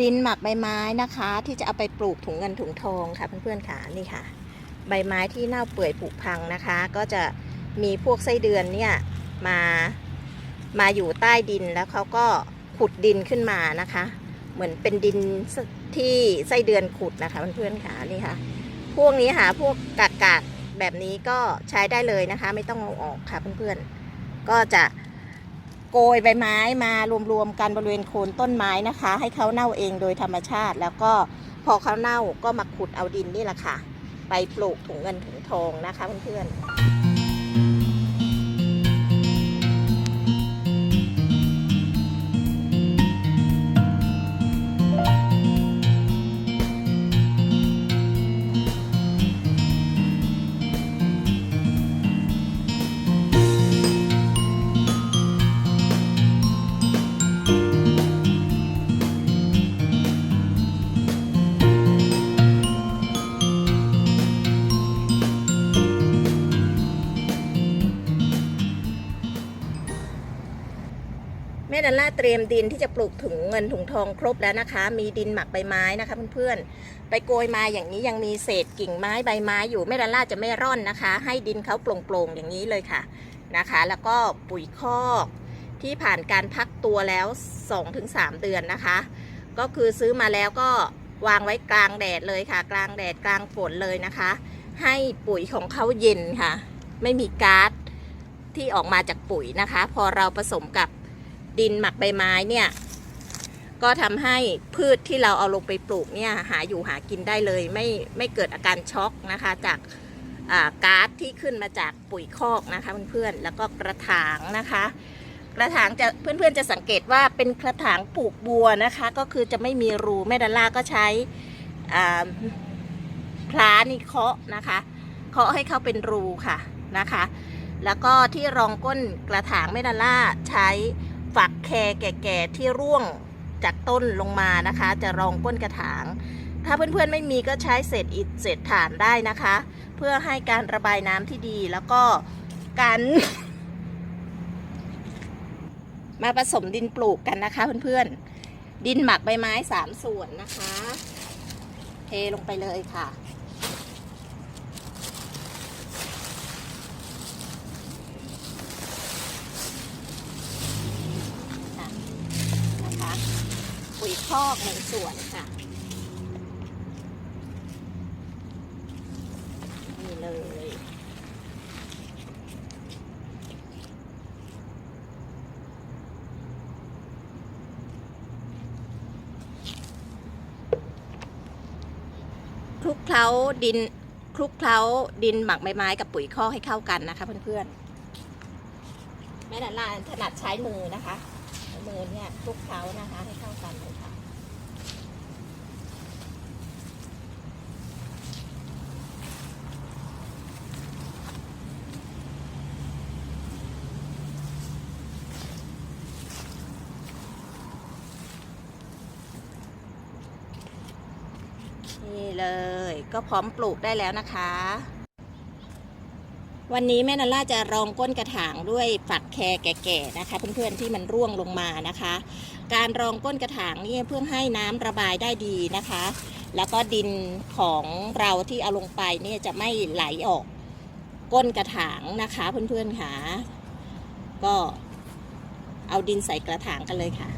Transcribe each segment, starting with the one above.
ดินหมักใบไม้นะคะ ที่จะเอาไปปลูกถุงเงินถุงทองค่ะเพื่อนๆค่ะนี่ค่ะ ใบไม้ที่เน่าเปื่อยผุพังนะคะ ก็จะมีพวกไส้เดือนเนี่ยมามาอยู่ใต้ดินแล้วเขาก็ขุดดินขึ้นมานะคะ เหมือนเป็นดินที่ไส้เดือนขุดนะคะเพื่อนๆค่ะนี่ค่ะ พวกนี้ค่ะพวกกากาดแบบนี้ก็ใช้ได้เลยนะคะ ไม่ต้องเอาออกค่ะเพื่อนๆก็จะ โกยใบไม้มารวมๆกันบริเวณโคนต้นไม้นะคะ ให้เขาเน่าเองโดยธรรมชาติ แล้วก็พอเขาเน่าก็มาขุดเอาดินนี่แหละค่ะ ไปปลูกถุงเงินถุงทองนะคะเพื่อนๆ แม่ดันล่าเตรียมดินที่จะปลูกถุงเงินถุงทองครบแล้วนะคะ มีดินหมักใบไม้นะคะเพื่อนๆ ไปโกยมาอย่างนี้ยังมีเศษกิ่งไม้ใบไม้อยู่แม่ดันล่าจะไม่ร่อนนะคะ ให้ดินเขาโปร่งๆอย่างนี้เลยค่ะนะคะ แล้วก็ปุ๋ยคอกที่ผ่านการพักตัวแล้ว 2-3 เดือนนะคะ ก็คือซื้อมาแล้วก็วางไว้กลางแดดเลยค่ะ กลางแดดกลางฝนเลยนะคะ ให้ปุ๋ยของเขาเย็นค่ะ ไม่มีก๊าซที่ออกมาจากปุ๋ยนะคะ พอเราผสมกับ ดินหมักใบไม้เนี่ย ก็ทำให้พืชที่เราเอาลงไปปลูกเนี่ยหาอยู่หากินได้เลย ไม่ไม่เกิดอาการช็อกนะคะ จากก๊าซที่ขึ้นมาจากปุ๋ยคอกนะคะเพื่อนๆแล้วก็กระถางนะคะ กระถางจะเพื่อนๆจะสังเกตว่าเป็นกระถางปลูกบัวนะคะ ก็คือจะไม่มีรูแม่ดาล่าก็ใช้อ่าพลานี่เคาะนะคะเคาะให้เขาเป็นรูค่ะนะคะ แล้วก็ที่รองก้นกระถางแม่ดาล่าใช้ ฝักแครแก่ๆที่ร่วงจากต้นลงมานะคะ จะรองก้นกระถาง ถ้าเพื่อนๆไม่มีก็ใช้เศษอิฐเศษถ่านได้นะคะ เพื่อให้การระบายน้ำที่ดีแล้วก็การมาผสมดินปลูกกันนะคะเพื่อนๆ ดินหมักใบไม้สามส่วนนะคะ เทลงไปเลยค่ะนะคะปุ๋ย คอกหนึ่งส่วนค่ะ นี่เลย คลุกเคล้าดินคลุกเคล้าดินหมักใบไม้กับปุ๋ยคอกให้เข้ากันนะคะเพื่อนๆแม่ดันลาถนัดใช้มือนะคะ มือเนี่ยคลุกเคล้านะคะให้เข้ากัน นี่เลย ก็พร้อมปลูกได้แล้วนะคะ วันนี้แม่นันล่าจะรองก้นกระถางด้วยฝักแครแก่ๆนะคะ เพื่อนๆที่มันร่วงลงมานะคะ การรองก้นกระถางนี่เพื่อให้น้ำระบายได้ดีนะคะ แล้วก็ดินของเราที่เอาลงไปเนี่ยจะไม่ไหลออกก้นกระถางนะคะเพื่อนๆค่ะก็เอาดินใส่กระถางกันเลยค่ะ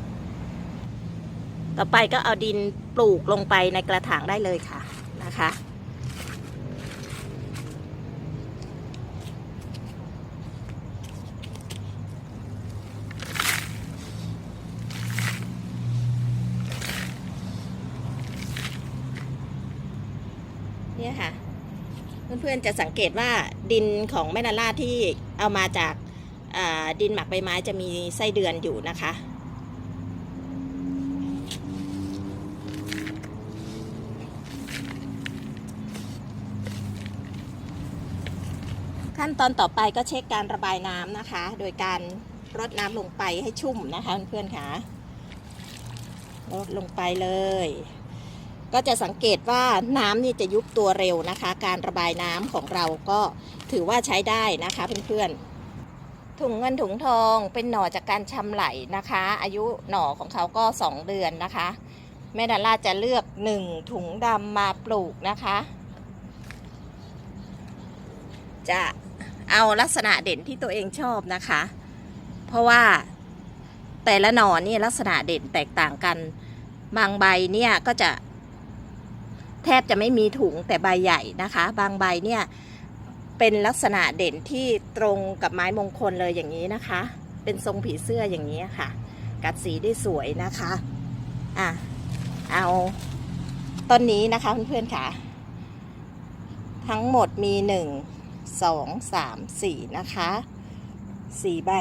ต่อไปก็เอาดินปลูกลงไปในกระถางได้เลยค่ะนะคะเนี่ยค่ะ เพื่อนๆจะสังเกตว่าดินของแม่นาล่าที่เอามาจากดินหมักใบไม้จะมีไส้เดือนอยู่นะคะ ขั้ นตอนต่อไปก็เช็คการระบายน้ำนะคะ โดยการรดน้ำลงไปให้ชุ่มนะคะเพื่อนๆค่ะรดลงไปเลย ก็จะสังเกตว่าน้ำนี่จะยุบตัวเร็วนะคะ การระบายน้ำของเราก็ถือว่าใช้ได้นะคะเพื่อนๆถุงเงินถุงทองเป็นหน่อจากการชำไหลนะคะ อายุหน่อของเขาก็ 2 เดือนนะคะ แม่ดาล่าจะเลือกหนึ่งถุงดำมาปลูกนะคะ จะ เอาลักษณะเด่นที่ตัวเองชอบนะคะ เพราะว่าแต่ละหน่อนี่ลักษณะเด่นแตกต่างกัน บางใบเนี่ยก็จะ แทบจะไม่มีถุงแต่ใบใหญ่นะคะ บางใบเนี่ยเป็นลักษณะเด่นที่ตรงกับไม้มงคลเลยอย่างนี้นะคะ เป็นทรงผีเสื้ออย่างนี้ค่ะ กัดสีได้สวยนะคะอะเอาต้นนี้นะคะเพื่อนๆค่ะ ทั้งหมดมีหนึ่ง สองสามสี่นะคะสี่ใบ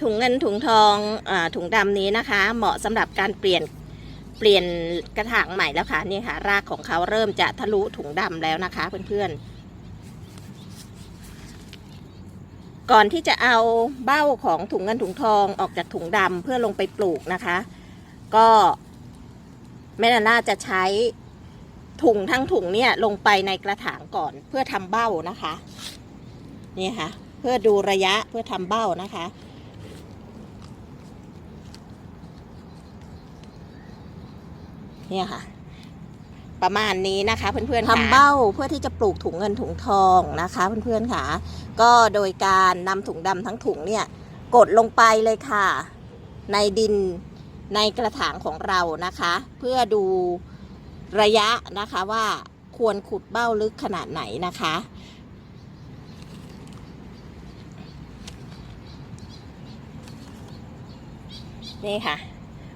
ถุงเงินถุงทองอถุงดำนี้นะคะ เหมาะสำหรับการเปลี่ยนเปลี่ยนกระถางใหม่แล้วค่ะ นี่ค่ะ รากของเขาเริ่มจะทะลุถุงดำแล้วนะคะเพื่อนๆก่อนที่จะเอาเบ้าของถุงเงินถุงทองออกจากถุงดำเพื่อลงไปปลูกนะคะ ก็แม่นาน่าจะใช้ ถุงทั้งถุงเนี่ยลงไปในกระถางก่อนเพื่อทำเบ้านะคะนี่ค่ะ เพื่อดูระยะเพื่อทำเบ้านะคะ เนี่ยค่ะ ประมาณนี้นะคะ เพื่อนๆทำเบ้าเพื่อที่จะปลูกถุงเงินถุงทองนะคะ เพื่อนๆค่ะ ก็โดยการนำถุงดำทั้งถุงเนี่ยกดลงไปเลยค่ะ ในดินในกระถางของเรานะคะ เพื่อดู ระยะนะคะว่าควรขุดเบ้าลึกขนาดไหนนะคะ นี่ค่ะ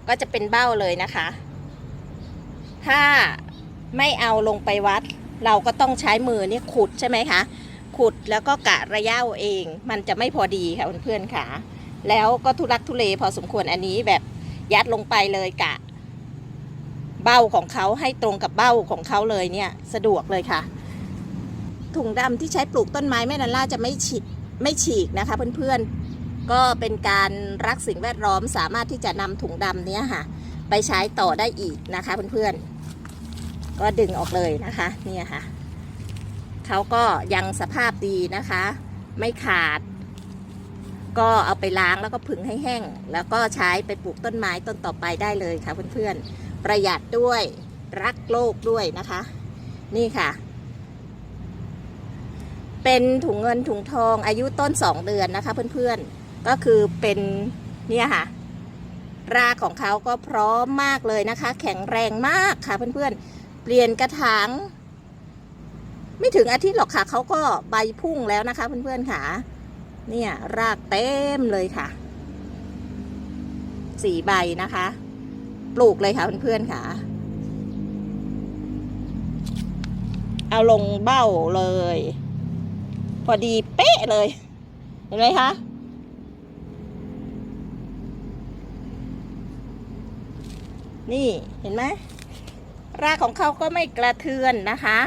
ก็จะเป็นเบ้าเลยนะคะ ถ้าไม่เอาลงไปวัด เราก็ต้องใช้มือนี่ขุดใช่ไหมคะขุดแล้วก็กะระยะเอาเองมันจะไม่พอดีค่ะเพื่อนๆค่ะ แล้วก็ทุลักทุเลพอสมควรอันนี้แบบยัดลงไปเลยกะ เบ้าของเขาให้ตรงกับเบ้าของเขาเลยเนี่ยสะดวกเลยค่ะ ถุงดำที่ใช้ปลูกต้นไม้แม่นันล่าจะไม่ฉีกไม่ฉีกนะคะ เพื่อนๆก็เป็นการรักสิ่งแวดล้อมสามารถที่จะนำถุงดำเนี้ยค่ะ ไปใช้ต่อได้อีกนะคะ เพื่อนๆก็ดึงออกเลยนะคะเนี่ยค่ะเขาก็ยังสภาพดีนะคะ ไม่ขาด ก็เอาไปล้างแล้วก็ผึ่งให้แห้ง แล้วก็ใช้ไปปลูกต้นไม้ต้นต่อไปได้เลยค่ะเพื่อนๆ ประหยัดด้วยรักโลกด้วยนะคะ นี่ค่ะ เป็นถุงเงินถุงทองอายุต้นสองเดือนนะคะ เพื่อนๆก็คือเป็นเนี่ยค่ะ รากของเขาก็พร้อมมากเลยนะคะ แข็งแรงมากค่ะเพื่อนๆเปลี่ยนกระถางไม่ถึงอาทิตย์หรอกค่ะเขาก็ใบพุ่งแล้วนะคะเพื่อนๆค่ะ เนี่ยรากเต็มเลยค่ะสี่ใบนะคะ ปลูกเลยค่ะเพื่อนๆค่ะ เอาลงเบ้าเลย พอดีเป๊ะเลย เห็นไหมคะนี่เห็นไหมรากของเขาก็ไม่กระเทือนนะคะ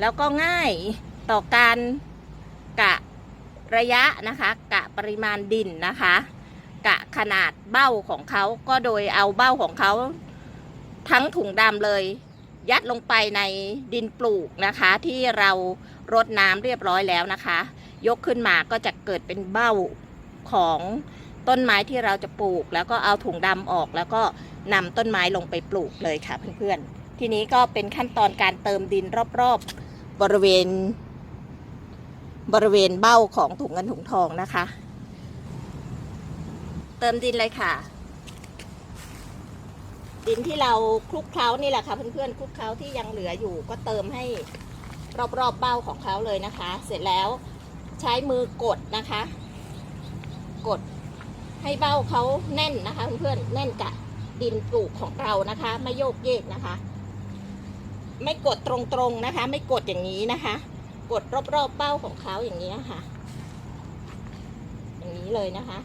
แล้วก็ง่ายต่อการกะระยะนะคะ กะปริมาณดินนะคะ กะขนาดเบ้าของเขาก็โดยเอาเบ้าของเขา ทั้งถุงดำเลย ยัดลงไปในดินปลูกนะคะ ที่เรารดน้ำเรียบร้อยแล้วนะคะ ยกขึ้นมาก็จะเกิดเป็นเบ้าของต้นไม้ที่เราจะปลูก แล้วก็เอาถุงดำออก แล้วก็นำต้นไม้ลงไปปลูกเลยค่ะเพื่อนๆ ทีนี้ก็เป็นขั้นตอนการเติมดินรอบๆบริเวณ บริเวณเบ้าของถุงเงินถุงทองนะคะ เติมดินเลยค่ะ ดินที่เราคลุกเคล้านี่แหละค่ะเพื่อนๆคลุกเคล้าที่ยังเหลืออยู่ ก็เติมให้รอบๆเบ้าของเขาเลยนะคะ เสร็จแล้วใช้มือกดนะคะ กดให้เบ้าเขาแน่นนะคะเพื่อนๆแน่นกับดินปลูกของเรานะคะ ไม่โยกเยกนะคะ ไม่กดตรงๆนะคะ ไม่กดอย่างนี้นะคะ กดรอบๆเป้าของเขาอย่างนี้ค่ะ อย่างนี้เลยนะคะ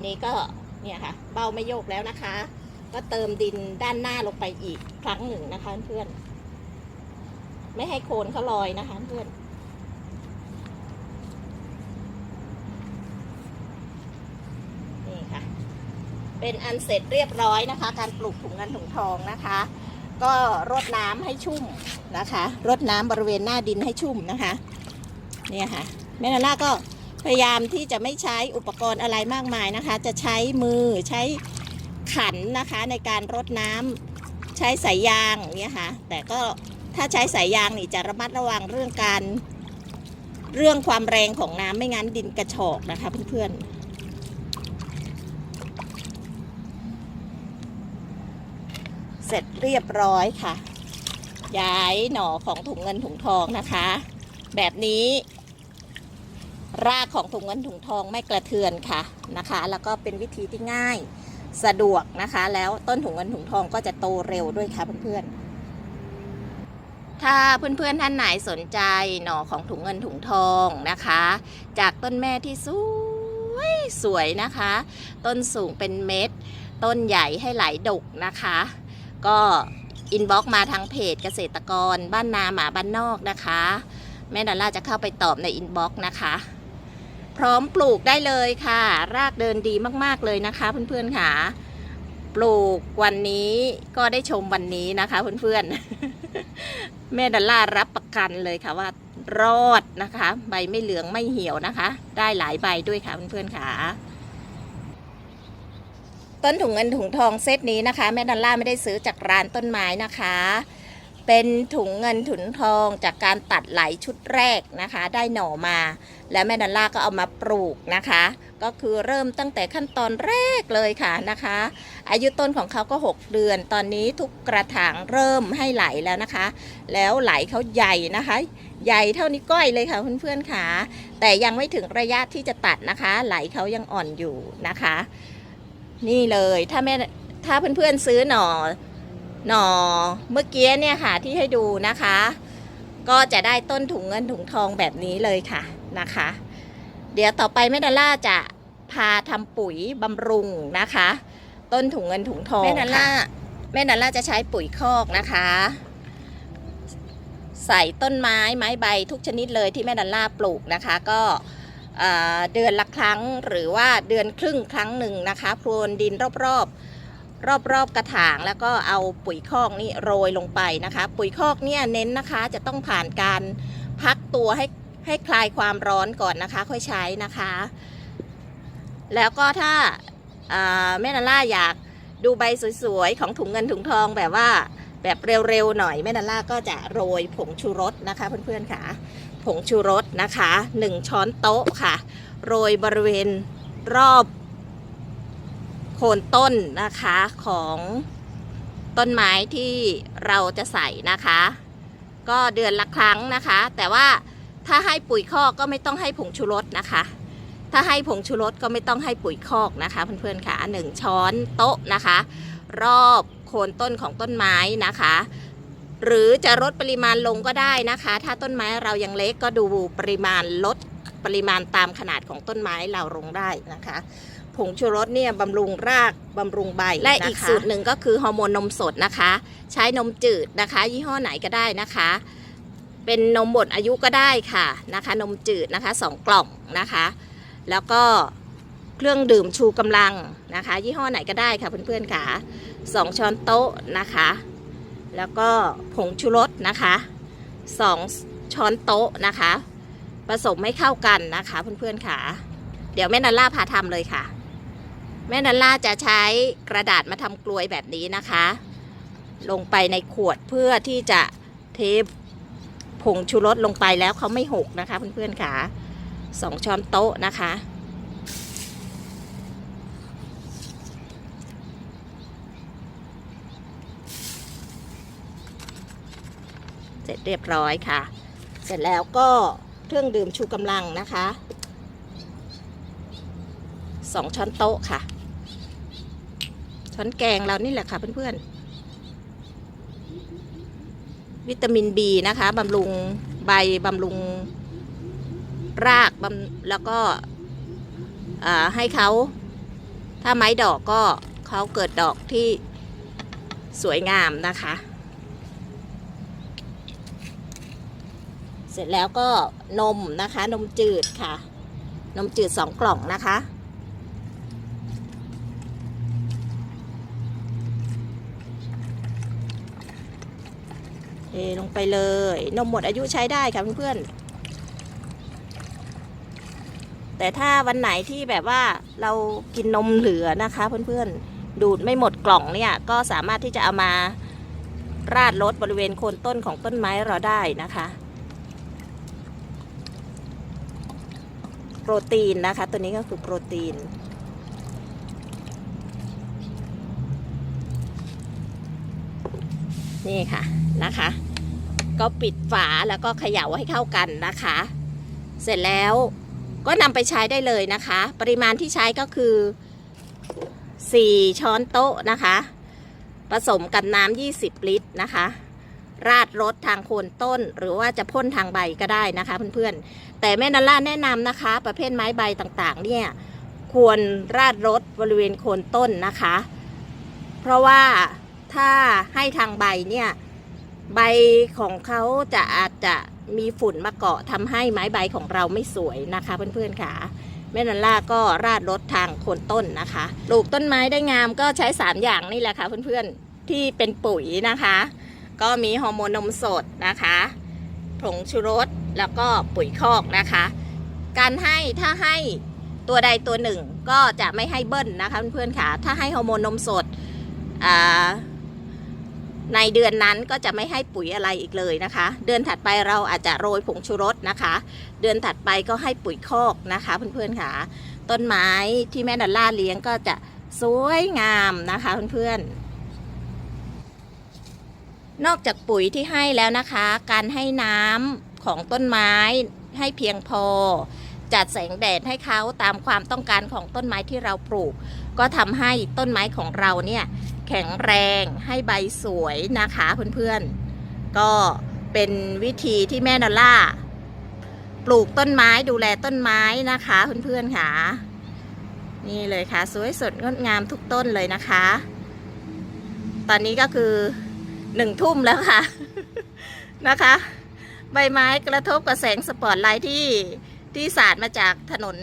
ทีนี้ก็เนี่ยค่ะ เบ้าไม่โยกแล้วนะคะ ก็เติมดินด้านหน้าลงไปอีกครั้งหนึ่งนะคะเพื่อน ไม่ให้โคนเขาลอยนะคะเพื่อนนี่ค่ะ เป็นอันเสร็จเรียบร้อยนะคะ การปลูกถุงเงินถุงทองนะคะ ก็รดน้ำให้ชุ่มนะคะ รดน้ำบริเวณหน้าดินให้ชุ่มนะคะ เนี่ยค่ะแม่นาล่าก็ พยายามที่จะไม่ใช้อุปกรณ์อะไรมากมายนะคะ จะใช้มือใช้ขันนะคะในการรดน้ำใช้สายยางเนี่ยค่ะแต่ก็ถ้าใช้สายยางนี่จะระมัดระวังเรื่องการ เรื่องความแรงของน้ำไม่งั้นดินกระชอกนะคะเพื่อนๆเสร็จเรียบร้อยค่ะ ย้ายหน่อของถุงเงินถุงทองนะคะ แบบนี้ รากของถุงเงินถุงทองไม่กระเทือนค่ะนะคะ แล้วก็เป็นวิธีที่ง่ายสะดวกนะคะ แล้วต้นถุงเงินถุงทองก็จะโตเร็วด้วยค่ะเพื่อนๆ ถ้าเพื่อนๆท่านไหนสนใจหน่อของถุงเงินถุงทองนะคะ จากต้นแม่ที่สวยสวยนะคะ ต้นสูงเป็นเม็ด ต้นใหญ่ให้ไหลดกนะคะ ก็อินบ็อกมาทางเพจเกษตรกร บ้านนาหมาบ้านนอกนะคะ แม่ดอลล่าจะเข้าไปตอบในอินบ็อกนะคะ พร้อมปลูกได้เลยค่ะ รากเดินดีมากๆเลยนะคะ เพื่อนๆค่ะ ปลูกวันนี้ก็ได้ชมวันนี้นะคะ เพื่อนๆแม่ดอลล่ารับประกันเลยค่ะว่ารอดนะคะ ใบไม่เหลืองไม่เหี่ยวนะคะ ได้หลายใบด้วยค่ะเพื่อนๆค่ะต้นถุงเงินถุงทองเซตนี้นะคะ แม่ดอลล่าไม่ได้ซื้อจากร้านต้นไม้นะคะ เป็นถุงเงินถุงทองจากการตัดไหลชุดแรกนะคะ ได้หน่อมา แล้วแม่ดอลล่าก็เอามาปลูกนะคะ ก็คือเริ่มตั้งแต่ขั้นตอนแรกเลยค่ะนะคะ อายุต้นของเขาก็ 6 เดือน ตอนนี้ทุกกระถางเริ่มให้ไหลแล้วนะคะ แล้วไหลเขาใหญ่นะคะ ใหญ่เท่านี้ก้อยเลยค่ะเพื่อนๆค่ะ แต่ยังไม่ถึงระยะที่จะตัดนะคะ ไหลเขายังอ่อนอยู่นะคะ นี่เลยถ้าแม่ถ้าเพื่อนๆซื้อหน่อ หน่อเมื่อกี้เนี่ยค่ะที่ให้ดูนะคะ ก็จะได้ต้นถุงเงินถุงทองแบบนี้เลยค่ะนะคะ เดี๋ยวต่อไปแม่ดอลล่าจะพาทำปุ๋ยบำรุงนะคะ ต้นถุงเงินถุงทองแม่ดอลล่าแม่ดอลล่าจะใช้ปุ๋ยคอกนะคะ ใส่ต้นไม้ไม้ใบทุกชนิดเลยที่แม่ดอลล่าปลูกนะคะ ก็เอ่อเดือนละครั้งหรือว่าเดือนครึ่งครั้งหนึ่งนะคะพรวนดินรอบๆ รอบๆกระถางแล้วก็เอาปุ๋ยคอกนี่โรยลงไปนะคะ ปุ๋ยคอกเนี่ยเน้นนะคะจะต้องผ่านการพักตัวให้ให้คลายความร้อนก่อนนะคะ ค่อยใช้นะคะ แล้วก็ถ้าแม่นาล่าอยากดูใบสวยๆ ของถุงเงินถุงทองแบบว่าแบบเร็วๆหน่อยแม่นาล่าก็จะโรยผงชูรสนะคะเพื่อนๆค่ะ ผงชูรสนะคะหนึ่งช้อนโต๊ะค่ะ โรยบริเวณรอบ โคนต้นนะคะของต้นไม้ที่เราจะใส่นะคะ ก็เดือนละครั้งนะคะ แต่ว่าถ้าให้ปุ๋ยคอกก็ไม่ต้องให้ผงชูรสนะคะ ถ้าให้ผงชูรสก็ไม่ต้องให้ปุ๋ยคอกนะคะเพื่อนๆค่ะหนึ่งช้อนโต๊ะนะคะ รอบโคนต้นของต้นไม้นะคะ หรือจะลดปริมาณลงก็ได้นะคะ ถ้าต้นไม้เรายังเล็กก็ดูปริมาณลดปริมาณตามขนาดของต้นไม้เราลงได้นะคะ ผงชูรสเนี่ยบำรุงรากบำรุงใบและอีกสูตรหนึ่งก็คือฮอร์โมนนมสดนะคะ ใช้นมจืดนะคะ ยี่ห้อไหนก็ได้นะคะ เป็นนมบดอายุก็ได้ค่ะนะคะ นมจืดนะคะสองกล่องนะคะ แล้วก็เครื่องดื่มชูกำลังนะคะ ยี่ห้อไหนก็ได้ค่ะเพื่อนๆค่ะสองช้อนโต๊ะนะคะ แล้วก็ผงชูรสนะคะสองช้อนโต๊ะนะคะ ผสมให้เข้ากันนะคะเพื่อนๆค่ะ เดี๋ยวแม่นันล่าพาทำเลยค่ะ แม่นันล่าจะใช้กระดาษมาทำกลวยแบบนี้นะคะ ลงไปในขวดเพื่อที่จะเทผงชูรสลงไปแล้วเขาไม่หกนะคะเพื่อนๆค่ะสองช้อนโต๊ะนะคะ เสร็จเรียบร้อยค่ะ เสร็จแล้วก็เครื่องดื่มชูกำลังนะคะสองช้อนโต๊ะค่ะ ช้อนแกงเรานี่แหละค่ะเพื่อนๆ วิตามิน B นะคะบำรุงใบบำรุงรากบำแล้วก็ให้เขาถ้าไม้ดอกก็เขาเกิดดอกที่สวยงามนะคะ เสร็จแล้วก็นมนะคะ นมจืดค่ะ นมจืดสองกล่องนะคะ ลงไปเลย นมหมดอายุใช้ได้ค่ะเพื่อนแต่ถ้าวันไหนที่แบบว่าเรากินนมเหลือนะคะเพื่อนๆ ดูดไม่หมดกล่องเนี่ยก็สามารถที่จะเอามาราดรถบริเวณโคนต้นของต้นไม้เราได้นะคะ โปรตีนนะคะ ตัวนี้ก็คือโปรตีนนี่ค่ะนะคะ ก็ปิดฝาแล้วก็เขย่าให้เข้ากันนะคะ เสร็จแล้วก็นำไปใช้ได้เลยนะคะ ปริมาณที่ใช้ก็คือ 4 ช้อนโต๊ะนะคะ ผสมกับน้ำ20 ลิตรนะคะ ราดรถทางโคนต้นหรือว่าจะพ่นทางใบก็ได้นะคะเพื่อนๆ แต่แม่นันล่าแนะนำนะคะ ประเภทไม้ใบต่างๆ เนี่ยควรราดรถบริเวณโคนต้นนะคะ เพราะว่าถ้าให้ทางใบเนี่ย ใบของเขาจะอาจจะมีฝุ่นมาเกาะทำให้ไม้ใบของเราไม่สวยนะคะ เพื่อนๆค่ะแม่นันล่าก็ราดรถทางโคนต้นนะคะปลูกต้นไม้ได้งามก็ใช้ 3 อย่างนี่แหละค่ะเพื่อนๆที่เป็นปุ๋ยนะคะ ก็มีฮอร์โมนนมสดนะคะผงชูรสแล้วก็ปุ๋ยคอกนะคะ การให้ถ้าให้ตัวใดตัวหนึ่งก็จะไม่ให้เบิ้ลนะคะเพื่อนๆค่ะ ถ้าให้ฮอร์โมนนมสดอ่า ในเดือนนั้นก็จะไม่ให้ปุ๋ยอะไรอีกเลยนะคะ เดือนถัดไปเราอาจจะโรยผงชูรสนะคะ เดือนถัดไปก็ให้ปุ๋ยคอกนะคะเพื่อนๆค่ะ ต้นไม้ที่แม่ดัลล่าเลี้ยงก็จะสวยงามนะคะเพื่อนๆ นอกจากปุ๋ยที่ให้แล้วนะคะ การให้น้ำของต้นไม้ให้เพียงพอ จัดแสงแดดให้เขาตามความต้องการของต้นไม้ที่เราปลูก ก็ทำให้ต้นไม้ของเราเนี่ย แข็งแรงให้ใบสวยนะคะเพื่อนๆ ก็เป็นวิธีที่แม่ดอลล่าปลูกต้นไม้ดูแลต้นไม้นะคะเพื่อนๆค่ะนี่เลยค่ะ สวยสดงดงามทุกต้นเลยนะคะ ตอนนี้ก็คือหนึ่งทุ่มแล้วค่ะนะคะ ใบไม้กระทบกับแสงสปอตไลท์ที่ที่สาดมาจากถนน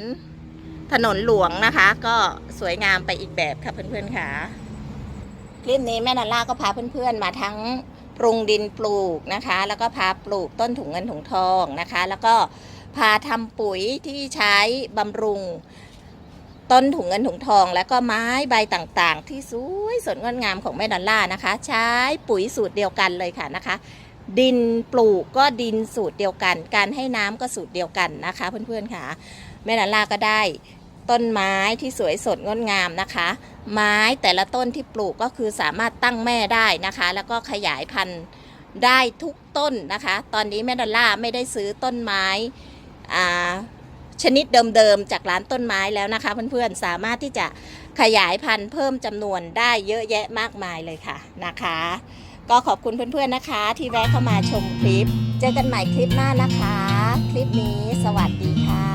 ถนนหลวงนะคะ ก็สวยงามไปอีกแบบค่ะเพื่อนๆค่ะ คลิปนี้แม่นันล่าก็พาเพื่อนๆมาทั้งปรุงดินปลูกนะคะ แล้วก็พาปลูกต้นถุงเงินถุงทองนะคะ แล้วก็พาทำปุ๋ยที่ใช้บำรุงต้นถุงเงินถุงทอง แล้วก็ไม้ใบต่างๆ ที่สวยสดงดงามของแม่ดอลล่านะคะ ใช้ปุ๋ยสูตรเดียวกันเลยค่ะนะคะ ดินปลูกก็ดินสูตรเดียวกัน การให้น้ำก็สูตรเดียวกันนะคะ เพื่อนๆค่ะแม่ดอลล่าก็ได้ ต้นไม้ที่สวยสดงดงามนะคะ ไม้แต่ละต้นที่ปลูกก็คือสามารถตั้งแม่ได้นะคะ แล้วก็ขยายพันธุ์ได้ทุกต้นนะคะ ตอนนี้แม่ดอลล่าไม่ได้ซื้อต้นไม้ชนิดเดิมๆจากร้านต้นไม้แล้วนะคะ เพื่อนๆสามารถที่จะขยายพันธุ์เพิ่มจำนวนได้เยอะแยะมากมายเลยค่ะนะคะ ก็ขอบคุณเพื่อนๆนะคะ ที่แวะเข้ามาชมคลิป เจอกันใหม่คลิปหน้านะคะ คลิปนี้สวัสดีค่ะ